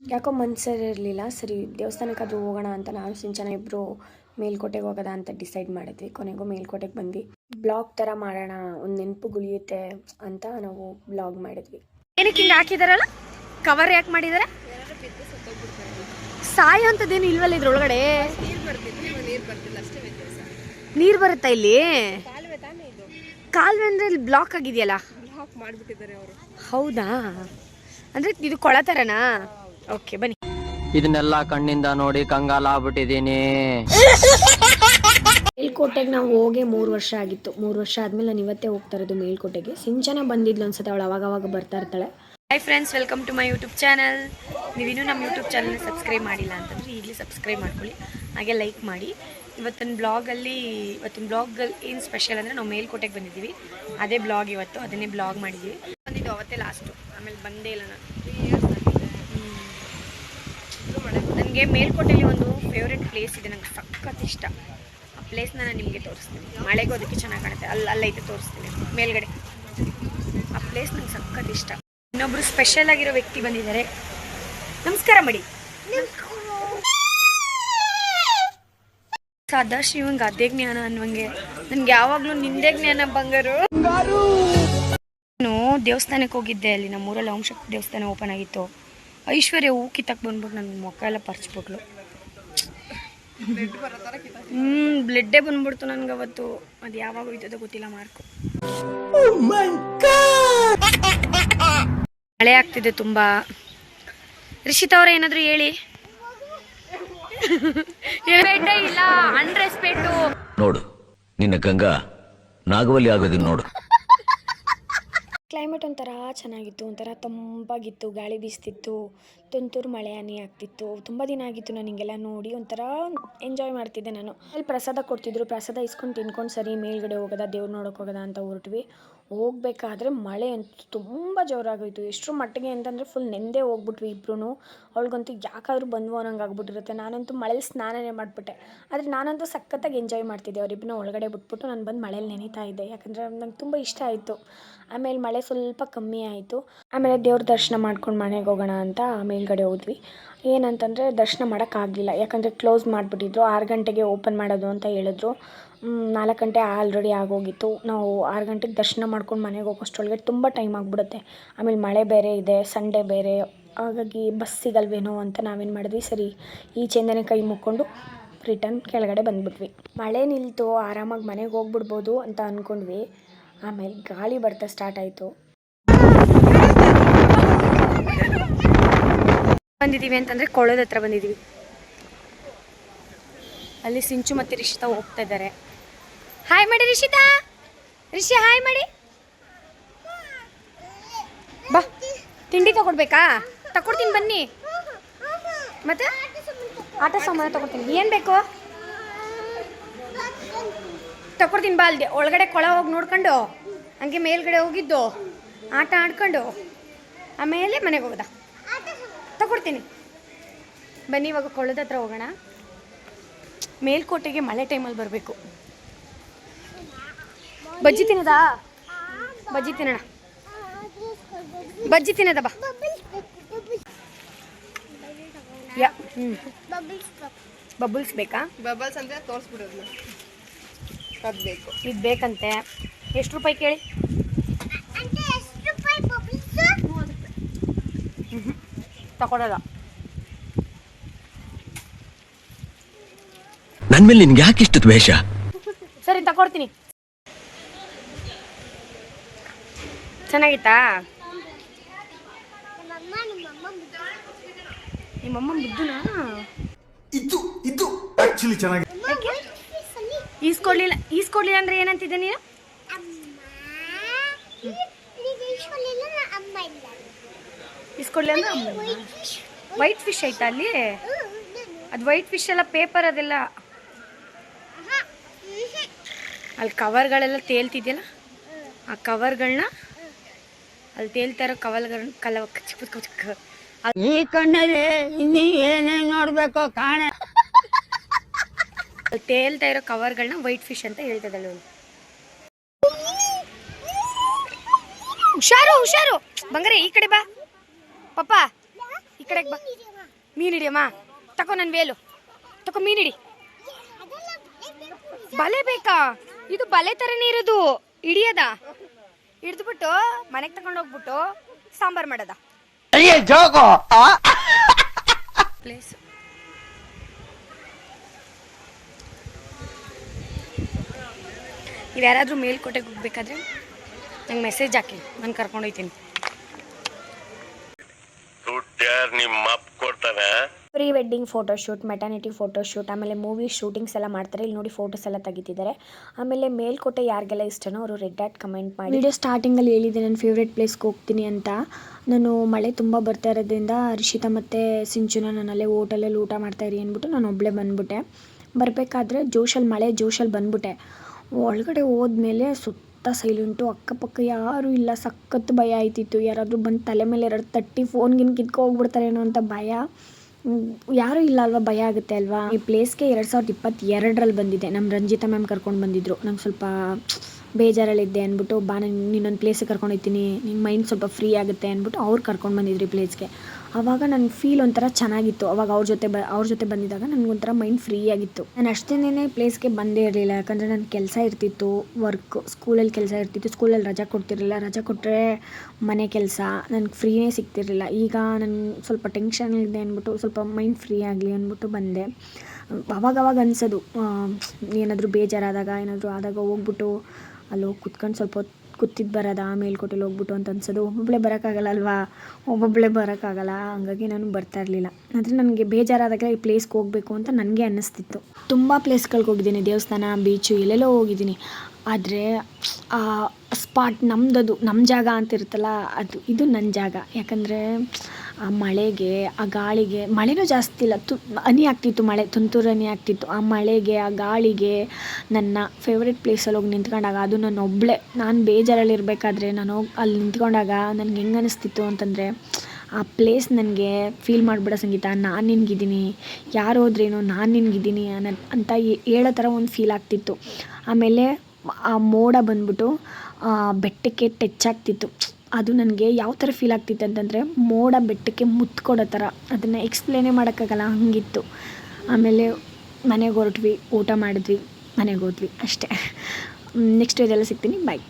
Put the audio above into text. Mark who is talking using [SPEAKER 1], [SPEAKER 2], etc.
[SPEAKER 1] ಯಾಕೋ ಮನ್ಸರ್ ಇರಲಿಲ್ಲ. ಸರಿ ದೇವಸ್ಥಾನಕ್ಕಾದರೂ ಹೋಗೋಣ ಅಂತ ನಾನು ಸಿಂಚನ ಇಬ್ಬರು ಮೇಲ್ಕೋಟೆಗೆ ಹೋಗೋದ ಅಂತ ಡಿಸೈಡ್ ಮಾಡಿದ್ವಿ. ಕೊನೆಗೂ ಮೇಲ್ಕೋಟೆಗೆ ಬಂದ್ವಿ. ಬ್ಲಾಗ್ ಥರ ಮಾಡೋಣ ಒಂದು ನೆನಪು ಗುಳಿಯುತ್ತೆ ಅಂತ ನಾವು ಬ್ಲಾಗ್ ಮಾಡಿದ್ವಿ.
[SPEAKER 2] ಏನಕ್ಕೆ ಹಿಂಗೆ ಹಾಕಿದಾರಲ್ಲ? ಕವರ್ ಯಾಕೆ ಮಾಡಿದಾರೆ? ಸಾಯ ಅಂತದೇನು ಇಲ್ವಲ್ಲ ಇದ್ರೊಳಗಡೆ? ನೀರು ಬರುತ್ತಾ ಇಲ್ಲಿ? ಕಾಲುವೆ ಅಂದ್ರೆ ಇಲ್ಲಿ ಬ್ಲಾಕ್ ಆಗಿದೆಯಲ್ಲ? ಹೌದಾ? ಅಂದ್ರೆ ಇದು ಕೊಳ ಥರನಾ ಓಕೆ ಬನ್ನಿ.
[SPEAKER 3] ಇದನ್ನೆಲ್ಲ ಕಣ್ಣಿಂದ ನೋಡಿ ಕಂಗಾಲ ಆಗ್ಬಿಟ್ಟಿದೀನಿ
[SPEAKER 1] ಮೇಲ್ಕೋಟೆಗೆ ನಾವು ಹೋಗಿ ಮೂರು ವರ್ಷ ಆಗಿತ್ತು. ಮೂರು ವರ್ಷ ಆದ್ಮೇಲೆ ನಾನು ಇವತ್ತೇ ಹೋಗ್ತಾ ಇರೋದು ಮೇಲ್ಕೋಟೆಗೆ. ಸಿಂಚನ ಬಂದಿದ್ಲು ಅನ್ಸುತ್ತೆ ಅವಳು ಅವಾಗ ಅವಾಗ ಬರ್ತಾ ಇರ್ತಾಳೆ.
[SPEAKER 2] Hi friends welcome to my YouTube channel ನೀವಿನ್ನೂ ನಮ್ಮ ಯೂಟ್ಯೂಬ್ ಚಾನಲ್ ಸಬ್ಸ್ಕ್ರೈಬ್ ಮಾಡಿಲ್ಲ ಅಂತಂದರೆ ಇಲ್ಲಿ ಸಬ್ಸ್ಕ್ರೈಬ್ ಮಾಡ್ಕೊಳ್ಳಿ. ಹಾಗೆ ಲೈಕ್ ಮಾಡಿ. ಇವತ್ತಿನ ಬ್ಲಾಗಲ್ಲಿ ಇವತ್ತಿನ ಬ್ಲಾಗಲ್ಲಿ ಏನು ಸ್ಪೆಷಲ್ ಅಂದರೆ ನಾವು ಮೇಲ್ಕೋಟೆಗೆ ಬಂದಿದ್ದೀವಿ. ಅದೇ ಬ್ಲಾಗ್ ಇವತ್ತು ಅದನ್ನೇ ಬ್ಲಾಗ್ ಮಾಡಿದ್ದೀವಿ. ಬಂದಿದ್ದು ಅವತ್ತೇ ಲಾಸ್ಟು ಆಮೇಲೆ ಬಂದೇ ಇಲ್ಲ ನಾನು. ನನಗೆ ಮೇಲ್ಕೋಟೆಯಲ್ಲಿ ಒಂದು ಫೇವ್ರೆಟ್ ಪ್ಲೇಸ್ ಇದೆ ನಂಗೆ ಸಖತ್ ಇಷ್ಟ. ಆ ಪ್ಲೇಸ್ನ ನಾನು ನಿಮಗೆ ತೋರಿಸ್ತೀನಿ. ಮಳೆಗೂ ಅದಕ್ಕೆ ಚೆನ್ನಾಗಿ ಕಾಣುತ್ತೆ. ಅಲ್ಲಿ ಅಲ್ಲೈತೆ ತೋರಿಸ್ತೀನಿ. ಮೇಲ್ಗಡೆ. ಆ ಪ್ಲೇಸ್ ನಂಗೆ ಸಖತ್ ಇಷ್ಟ. ಇನ್ನೊಬ್ರು ಸ್ಪೆಷಲ್ ಆಗಿರೋ ವ್ಯಕ್ತಿ ಬಂದಿದ್ದಾರೆ. ನಮಸ್ಕಾರ ಮಾಡಿ. ಸದಾಶಿವಂಗೆ ಅದೇ ಜ್ಞಾನ ಅನ್ನುವಂಗೆ. ನನ್ಗೆ ಯಾವಾಗ್ಲೂ ನಿಂದೇ ಜ್ಞಾನ ಬಂಗಾರು. ನಾನು ದೇವಸ್ಥಾನಕ್ಕೆ ಹೋಗಿದ್ದೆ ಅಲ್ಲಿ. ನಮ್ಮ ಊರಲ್ಲಿ ಅಂಶ ದೇವಸ್ಥಾನ ಓಪನ್ ಆಗಿತ್ತು. ಐಶ್ವರ್ಯ ಹೂ ಕಿತ್ತಕ್ ಬಂದ್ಬಿಟ್ಟು ನನ್ನ ಮುಖ ಎಲ್ಲ ಪರ್ಚ್ಬಿಟ್ಲು. ಹ್ಮ್ ಬ್ಲಡ್ಡೇ ಬಂದ್ಬಿಡ್ತು ನನ್ಗೆ ಅವತ್ತು. ಅದು ಯಾವಾಗ ಹೋಯ್ತದ ಗೊತ್ತಿಲ್ಲ ಮಾರ್ಕು. ಮಳೆ ಆಗ್ತಿದೆ ತುಂಬಾ. ರಿಷಿತ್ ಅವ್ರ ಏನಾದ್ರು ಹೇಳಿ? ಇಲ್ಲ ಅನ್ರೆಸ್ಪೆಕ್ಟ್
[SPEAKER 4] ನೋಡು, ನಿನ್ನ ಗಂಗಾ ನಾಗವಲ್ಲಿ ಆಗೋದಿಲ್ಲ ನೋಡು.
[SPEAKER 1] ಕ್ಲೈಮೇಟ್ ಒಂಥರ ಚೆನ್ನಾಗಿತ್ತು, ಒಂಥರ ತಂಪಾಗಿತ್ತು, ಗಾಳಿ ಬೀಸ್ತಿತ್ತು, ತುಂತುರು ಮಳೆ ಹನಿ ಆಗ್ತಿತ್ತು, ತುಂಬ ದಿನ ಆಗಿತ್ತು ನಾನು ಹಿಂಗೆಲ್ಲ ನೋಡಿ, ಒಂಥರ ಎಂಜಾಯ್ ಮಾಡ್ತಿದ್ದೆ ನಾನು. ಅಲ್ಲಿ ಪ್ರಸಾದ ಕೊಡ್ತಿದ್ರು, ಪ್ರಸಾದ ಇಸ್ಕೊಂಡು ತಿನ್ಕೊಂಡು ಸರಿ ಮೇಲ್ಗಡೆ ಹೋಗೋದ, ದೇವ್ರು ನೋಡೋಕೆ ಹೋಗೋದ ಅಂತ ಹೊರಟ್ವಿ. ಹೋಗ್ಬೇಕಾದ್ರೆ ಮಳೆ ಅಂತೂ ತುಂಬ ಜೋರಾಗೋಯಿತು. ಎಷ್ಟರ ಮಟ್ಟಿಗೆ ಅಂತಂದರೆ ಫುಲ್ ನೆಂದೇ ಹೋಗ್ಬಿಟ್ವಿ ಇಬ್ರು ಅವ್ಳಿಗಂತೂ ಯಾಕಾದ್ರೂ ಬಂದ್ವು ಅನ್ನಂಗೆ ಆಗ್ಬಿಟ್ಟಿರುತ್ತೆ. ನಾನಂತೂ ಮಳೇಲಿ ಸ್ನಾನನೇ ಮಾಡಿಬಿಟ್ಟೆ. ಆದರೆ ನಾನಂತೂ ಸಖತ್ತಾಗಿ ಎಂಜಾಯ್ ಮಾಡ್ತಿದ್ದೆ. ಅವರಿಬ್ಬನ ಒಳಗಡೆ ಬಿಟ್ಬಿಟ್ಟು ನಾನು ಬಂದು ಮಳೇಲಿ ನೆನೀತಾ ಇದ್ದೆ. ಯಾಕಂದರೆ ನಂಗೆ ತುಂಬ ಇಷ್ಟ ಆಯಿತು. ಆಮೇಲೆ ಮಳೆ ಸ್ವಲ್ಪ ಕಮ್ಮಿ ಆಯಿತು. ಆಮೇಲೆ ದೇವ್ರ ದರ್ಶನ ಮಾಡ್ಕೊಂಡು ಮನೆಗೆ ಹೋಗೋಣ ಅಂತ ಮೇಲ್ಗಡೆ ಹೋದ್ವಿ. ಏನಂತಂದರೆ ದರ್ಶನ ಮಾಡೋಕ್ಕಾಗಲಿಲ್ಲ ಯಾಕಂದರೆ ಕ್ಲೋಸ್ ಮಾಡಿಬಿಟ್ಟಿದ್ರು. ಆರು ಗಂಟೆಗೆ ಓಪನ್ ಮಾಡೋದು ಅಂತ ಹೇಳಿದ್ರು. ನಾಲ್ಕು ಗಂಟೆ ಆಲ್ರೆಡಿ ಆಗೋಗಿತ್ತು. ನಾವು ಆರು ಗಂಟೆಗೆ ದರ್ಶನ ಮಾಡ್ಕೊಂಡು ಮನೆಗೆ ಹೋಗೋಷ್ಟರೊಳಗೆ ತುಂಬ ಟೈಮ್ ಆಗಿಬಿಡುತ್ತೆ. ಆಮೇಲೆ ಮಳೆ ಬೇರೆ ಇದೆ ಸಂಡೇ ಬೇರೆ. ಹಾಗಾಗಿ ಬಸ್ ಸಿಗಲ್ವೇನೋ ಅಂತ ನಾವೇನು ಮಾಡಿದ್ವಿ, ಸರಿ ಈಚೆಯಿಂದನೇ ಕೈ ಮುಕ್ಕೊಂಡು ರಿಟರ್ನ್ ಕೆಳಗಡೆ ಬಂದ್ಬಿಟ್ವಿ. ಮಳೆ ನಿಲ್ತು, ಆರಾಮಾಗಿ ಮನೆಗೆ ಹೋಗ್ಬಿಡ್ಬೋದು ಅಂತ ಅಂದ್ಕೊಂಡ್ವಿ ಆಮೇಲೆ ಗಾಳಿ ಬರ್ತಾ ಸ್ಟಾರ್ಟ್ ಆಯಿತು.
[SPEAKER 2] ಬಂದಿದ್ದೀವಿ ಅಂತಂದರೆ ಕೊಳದ ಹತ್ರ ಬಂದಿದ್ದೀವಿ ಅಲ್ಲಿ ಸಿಂಚು ಮತ್ತು ರಿಷಿತಾ ಹೋಗ್ತಾ ಇದ್ದಾರೆ ಹಾಯ್ ಮಾಡಿ ರಿಷಿತಾ ರಿಷಿ ಹಾಯ್ ಮಾಡಿ ಬಾ, ತಿಂಡಿ ತಗೊಡ್ಬೇಕಾ? ತಕೊಡ್ತೀನಿ ಬನ್ನಿ. ಮತ್ತೆ? ಆಟ ಸಾಮಾನು ತಗೊಡ್ತೀನಿ. ಏನು ಬೇಕು? ತಕೊಡ್ತೀನಿ ಬಾ ಅಲ್ಲಿ ಒಳಗಡೆ ಕೊಳ ಹೋಗಿ ನೋಡ್ಕೊಂಡು, ಹಂಗೆ ಮೇಲ್ಗಡೆ ಹೋಗಿದ್ದು. ಆಟ ಆಡ್ಕೊಂಡು, ಆಮೇಲೆ ಮನೆಗೆ ಹೋಗೋದಾ? ತಗೊಡ್ತೀನಿ. ಬನ್ನಿ, ಇವಾಗ ಕೊಳದ ಹತ್ರ ಹೋಗೋಣ. ಮೇಲ್ಕೋಟೆಗೆ ಮಳೆ ಟೈಮಲ್ಲಿ ಬರಬೇಕು. ಬಜ್ಜಿ ತಿನ್ನದಾ? ಬಜ್ಜಿ ತಿನ್ನೋಣ. ಬಜ್ಜಿ ತಿನ್ನದ ಬಾ. ಬಬಲ್ಸ್ ಬೇಕಾ?
[SPEAKER 5] ಬಬಲ್ಸ್ ಅಂದ್ರೆ ತೋರಿಸ್ಬಿಡೋದು ಅದು ಬೇಕು.
[SPEAKER 2] ಇದು ಬೇಕಂತೆ. ಎಷ್ಟು ರೂಪಾಯಿ ಕೇಳಿ? ತಗೊಳಲ್ಲ.
[SPEAKER 4] ನನ್ ಮೇಲೆ ನಿನ್ಗೆ ಯಾಕೆ ಇಷ್ಟು ದ್ವೇಷ?
[SPEAKER 2] ಸರಿ ತಕೊಡ್ತೀನಿ. ಚೆನ್ನಾಗಿತ್ತಾ? ನಿಮ್ಮಮ್ಮ ಬುದ್ಧುನಾ
[SPEAKER 6] ಇದು ಇದು ಆಕ್ಚುಲಿ ಚೆನ್ನಾಗಿ
[SPEAKER 2] ಈಸ್ಕೊಡ್ಲಿಲ್ಲ ಈಸ್ಕೊಡ್ಲಿಲ್ಲ ಅಂದ್ರೆ ಏನಂತಿದ್ದೆ ನೀನು? ಈಸ್ಕೊಡ್ಲಿಲ್ಲ ಅಂದ್ರೆ ವೈಟ್ ಫಿಶ್ ಐತಾ ಅಲ್ಲಿ? ಅದು ವೈಟ್ ಫಿಶ್ ಎಲ್ಲ ಪೇಪರ್ ಅದೆಲ್ಲ. ಅಲ್ಲಿ ಕವರ್ಗಳೆಲ್ಲ ತೇಲ್ತಿದೆಯಲ್ಲ? ಆ ಕವರ್ಗಳನ್ನ ಅಲ್ಲಿ ತೇಲ್ತಾ ಇರೋ ಕವಲ್ಗಳನ್ನ ಕಲವ ಚಿಕ್ಕ ಚಿಕ್ಕ
[SPEAKER 7] ಈ ಕಣ್ಣಲ್ಲಿ ಇನ್ನೀ ಏನೇನ್ ನೋಡ್ಬೇಕು ಕಾಣ.
[SPEAKER 2] ಅಲ್ಲಿ ತೇಲ್ತಾ ಇರೋ ಕವರ್ಗಳನ್ನ ವೈಟ್ ಫಿಶ್ ಅಂತ ಹೇಳ್ತದಲ್ಲ ಅವಳು ಹುಷಾರು ಹುಷಾರು. ಬಂಗಾರ ಈ ಕಡೆ ಬಾ. ಪಪ್ಪ ಈ ಕಡೆಗೆ ಬಾ. ಮೀನು ಹಿಡಿಯಮ್ಮ. ತಕೋ ನನ್ನ ವೇಲು. ತಕೋ ಮೀನು ಹಿಡಿ. ಬಲೆ ಬೇಕಾ? ಇದು ಬಲೆ ಥರನೇ ಇರೋದು. ಹಿಡಿಯದ? ಹಿಡಿದ್ಬಿಟ್ಟು ಮನೆಗೆ ತಗೊಂಡು ಹೋಗ್ಬಿಟ್ಟು ಸಾಂಬಾರ್ ಮಾಡದ. ಪ್ಲೇಸ್ ನೀವು ಯಾರಾದರೂ ಮೇಲ್ಕೋಟೆಗೆ ಹೋಗ್ಬೇಕಾದ್ರೆ ನಂಗೆ ಮೆಸೇಜ್ ಹಾಕಿ ನಾನು ಕರ್ಕೊಂಡು ಹೋಗ್ತೀನಿ
[SPEAKER 8] ದುಡ್ಡ್ಯಾರ್ ನಿಮ್ಮ
[SPEAKER 1] pre wedding photoshoot, maternity photoshoot, ಆಮೇಲೆ ಮೂವಿ ಶೂಟಿಂಗ್ಸ್ ಎಲ್ಲ ಮಾಡ್ತಾರೆ. ಇಲ್ಲಿ ನೋಡಿ ಫೋಟೋಸ್ ಎಲ್ಲ ತೆಗಿತಿದ್ದಾರೆ. ಆಮೇಲೆ ಮೇಲ್ಕೋಟೆ ಯಾರಿಗೆಲ್ಲ ಇಷ್ಟನೋ ಅವರು ರೆಡ್ ಆಟ್ ಕಮೆಂಟ್ ಮಾಡಿ. ವಿಡಿಯೋ ಸ್ಟಾರ್ಟಿಂಗಲ್ಲಿ ಹೇಳಿದ್ದೆ ನನ್ನ ಫೇವ್ರೆಟ್ ಪ್ಲೇಸ್ಗೆ ಹೋಗ್ತೀನಿ ಅಂತ. ನಾನು ಮಳೆ ತುಂಬ ಬರ್ತಾ ಇರೋದ್ರಿಂದ ರಿಷಿತಾ ಮತ್ತು ಸಿಂಚುನ ನಾನು ಅಲ್ಲೇ ಊಟ ಮಾಡ್ತಾ ಇರಿ ಅಂದ್ಬಿಟ್ಟು ನಾನು ಒಬ್ಬಳೇ ಬಂದ್ಬಿಟ್ಟೆ. ಬರಬೇಕಾದ್ರೆ ಜೋಶಲ್ಲಿ ಮಳೆ ಜೋಶಲ್ಲಿ ಬಂದ್ಬಿಟ್ಟೆ. ಒಳಗಡೆ ಹೋದ್ಮೇಲೆ ಸುತ್ತ ಸೈಲೆಂಟು ಅಕ್ಕಪಕ್ಕ ಯಾರೂ ಇಲ್ಲ. ಸಖತ್ ಭಯ ಆಯ್ತಿತ್ತು. ಯಾರಾದರೂ ಬಂದು ತಲೆ ಮೇಲೆ ಎರಡು ತಟ್ಟಿ ಫೋನ್ಗಿನ್ ಕಿತ್ಕೊ ಹೋಗ್ಬಿಡ್ತಾರೇನೋ ಅಂತ ಭಯ. ಯಾರೂ ಇಲ್ಲ ಅಲ್ವಾ, ಭಯ ಆಗುತ್ತೆ ಅಲ್ವಾ? ಈ ಪ್ಲೇಸ್ಗೆ ಎರಡು ಸಾವಿರದ ಇಪ್ಪತ್ತೆರಡರಲ್ಲಿ ಬಂದಿದ್ದೆ. ನಮ್ಮ ರಂಜಿತಾ ಮ್ಯಾಮ್ ಕರ್ಕೊಂಡು ಬಂದಿದ್ರು. ನಂಗೆ ಸ್ವಲ್ಪ ಬೇಜಾರಲ್ಲಿದ್ದೆ ಅಂದ್ಬಿಟ್ಟು, ಬಾ, ನಾನು ನಿನ್ನೊಂದು ಪ್ಲೇಸಿಗೆ ಕರ್ಕೊಂಡು ನಿನ್ನ ಮೈಂಡ್ ಸ್ವಲ್ಪ ಫ್ರೀ ಆಗುತ್ತೆ ಅಂದ್ಬಿಟ್ಟು ಅವ್ರು ಕರ್ಕೊಂಡು ಬಂದಿದ್ರು ಈ ಪ್ಲೇಸ್ಗೆ ಆವಾಗ ನನ್ನ ಫೀಲ್ ಒಂಥರ ಚೆನ್ನಾಗಿತ್ತು. ಅವಾಗ ಅವ್ರ ಜೊತೆ ಬ, ಅವ್ರ ಜೊತೆ ಬಂದಿದ್ದಾಗ ನನಗೊಂಥರ ಮೈಂಡ್ ಫ್ರೀ ಆಗಿತ್ತು. ನಾನು ಅಷ್ಟೇನೇ ಪ್ಲೇಸ್ಗೆ ಬಂದೇ ಇರಲಿಲ್ಲ. ಯಾಕಂದರೆ ನನ್ನ ಕೆಲಸ ಇರ್ತಿತ್ತು ವರ್ಕ್ ಸ್ಕೂಲಲ್ಲಿ ಕೆಲಸ ಇರ್ತಿತ್ತು. ಸ್ಕೂಲಲ್ಲಿ ರಜಾ ಕೊಡ್ತಿರಲಿಲ್ಲ. ರಜಾ ಕೊಟ್ಟರೆ ಮನೆ ಕೆಲಸ, ನನಗೆ ಫ್ರೀನೇ ಸಿಗ್ತಿರಲಿಲ್ಲ. ಈಗ ನಾನು ಸ್ವಲ್ಪ ಟೆನ್ಷನ್ ಇದೆ ಅಂದ್ಬಿಟ್ಟು, ಸ್ವಲ್ಪ ಮೈಂಡ್ ಫ್ರೀ ಆಗಲಿ ಅಂದ್ಬಿಟ್ಟು ಬಂದೆ. ಅವಾಗವಾಗ ಅನಿಸೋದು ಏನಾದರೂ ಬೇಜಾರಾದಾಗ, ಏನಾದರೂ ಆದಾಗ ಹೋಗ್ಬಿಟ್ಟು ಅಲ್ಲಿ ಹೋಗಿ ಕುತ್ಕೊಂಡು ಸ್ವಲ್ಪ ಹೊತ್ತು ಕೂತಿದ್ದು ಬರೋದಾ, ಮೇಲ್ಕೋಟೆಲಿ ಹೋಗ್ಬಿಟ್ಟು ಅಂತ ಅನ್ಸೋದು. ಒಬ್ಬೊಬ್ಬಳೇ ಬರೋಕ್ಕಾಗಲ್ಲ ಅಲ್ವಾ ಒಬ್ಬೊಬ್ಬಳೇ ಬರೋಕ್ಕಾಗಲ್ಲ. ಹಾಗಾಗಿ ನಾನು ಬರ್ತಾ ಇರಲಿಲ್ಲ. ಆದರೆ ನನಗೆ ಬೇಜಾರಾದಾಗ ಈ ಪ್ಲೇಸ್ಗೆ ಹೋಗಬೇಕು ಅಂತ ನನಗೆ ಅನ್ನಿಸ್ತಿತ್ತು. ತುಂಬ ಪ್ಲೇಸ್ಗಳಿಗೆ ಹೋಗಿದ್ದೀನಿ. ದೇವಸ್ಥಾನ ಬೀಚು ಎಲ್ಲೆಲ್ಲೋ ಹೋಗಿದ್ದೀನಿ. ಆದರೆ, ಆ ಸ್ಪಾಟ್ ನಮ್ಮದದು ನಮ್ಮ ಜಾಗ ಅಂತ ಇರುತ್ತಲ್ಲ, ಅದು, ಇದು ನನ್ನ ಜಾಗ. ಯಾಕಂದರೆ ಆ ಮಳೆಗೆ, ಆ ಗಾಳಿಗೆ, ಮಳೆನೂ ಜಾಸ್ತಿ ಇಲ್ಲ. ತು, ಹನಿ ಆಗ್ತಿತ್ತು ಮಳೆ, ತುಂತುರು ಹನಿ ಆಗ್ತಿತ್ತು. ಆ ಮಳೆಗೆ, ಆ ಗಾಳಿಗೆ ನನ್ನ ಫೇವ್ರೆಟ್ ಪ್ಲೇಸಲ್ಲಿ ಹೋಗಿ ನಿಂತ್ಕೊಂಡಾಗ ಅದು ನಾನು ಒಬ್ಳೆ. ನಾನು ಬೇಜಾರಲ್ಲಿ ಇರಬೇಕಾದ್ರೆ ನಾನು ಹೋಗಿ, ಅಲ್ಲಿ ನಿಂತ್ಕೊಂಡಾಗ ನನಗೆ ಹೆಂಗೆ ಅನಿಸ್ತಿತ್ತು ಅಂತಂದರೆ, ಆ ಪ್ಲೇಸ್ ನನಗೆ ಫೀಲ್ ಮಾಡಿಬಿಡೋ ಸಂಗೀತ, ನಾನು ನಿನಗಿದ್ದೀನಿ, ಯಾರು ಹೋದ್ರೇನು ನಾನು ನಿನಗಿದ್ದೀನಿ ಅನ್ನೋ ಅಂತ ಹೇಳೋ ಥರ ಒಂದು ಫೀಲ್ ಆಗ್ತಿತ್ತು. ಆಮೇಲೆ ಆ ಮೋಡ ಬಂದ್ಬಿಟ್ಟು ಬೆಟ್ಟಕ್ಕೆ ಟಚ್ ಆಗ್ತಿತ್ತು. ಅದು ನನಗೆ ಯಾವ ಥರ ಫೀಲ್ ಆಗ್ತಿತ್ತು ಅಂತಂದರೆ ಮೋಡ ಬೆಟ್ಟಕ್ಕೆ ಮುತ್ತು ಕೊಡೋ ಥರ. ಅದನ್ನು ಎಕ್ಸ್ಪ್ಲೇನೇ ಮಾಡೋಕ್ಕಾಗಲ್ಲ, ಹಂಗಿತ್ತು. ಆಮೇಲೆ ಮನೆಗೆ ಹೊರಟ್ವಿ, ಊಟ ಮಾಡಿದ್ವಿ, ಮನೆಗೆ ಹೋದ್ವಿ ಅಷ್ಟೇ. ನೆಕ್ಸ್ಟ್ ಇದೆಲ್ಲ ಸಿಗ್ತೀನಿ ಬಾಯ್